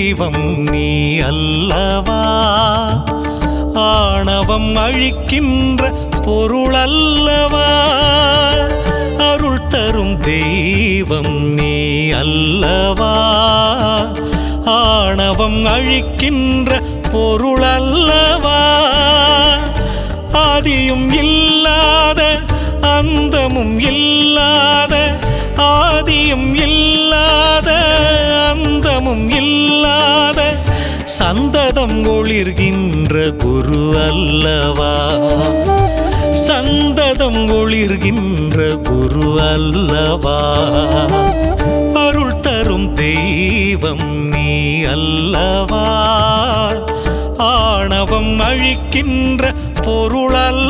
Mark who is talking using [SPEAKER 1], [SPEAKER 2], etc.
[SPEAKER 1] தெய்வம் நீ அல்லவா? ஆணவம் அழிக்கின்ற பொருள் அல்லவா? அருள் தரும் தெய்வம் நீ அல்லவா? ஆணவம் அழிக்கின்ற பொருள் அல்லவா? ஆதியும் இல்லாத அந்தமும் இல்லாத ஆதியும் இல்லாத இல்லாத சந்ததம் ஒளிர்கின்ற குரு அல்லவா? சந்ததம் ஒளிர்கின்ற குரு அல்லவா? அருள் தரும் தெய்வம் நீ அல்லவா? ஆணவம் அழிக்கின்ற பொருள் அல்ல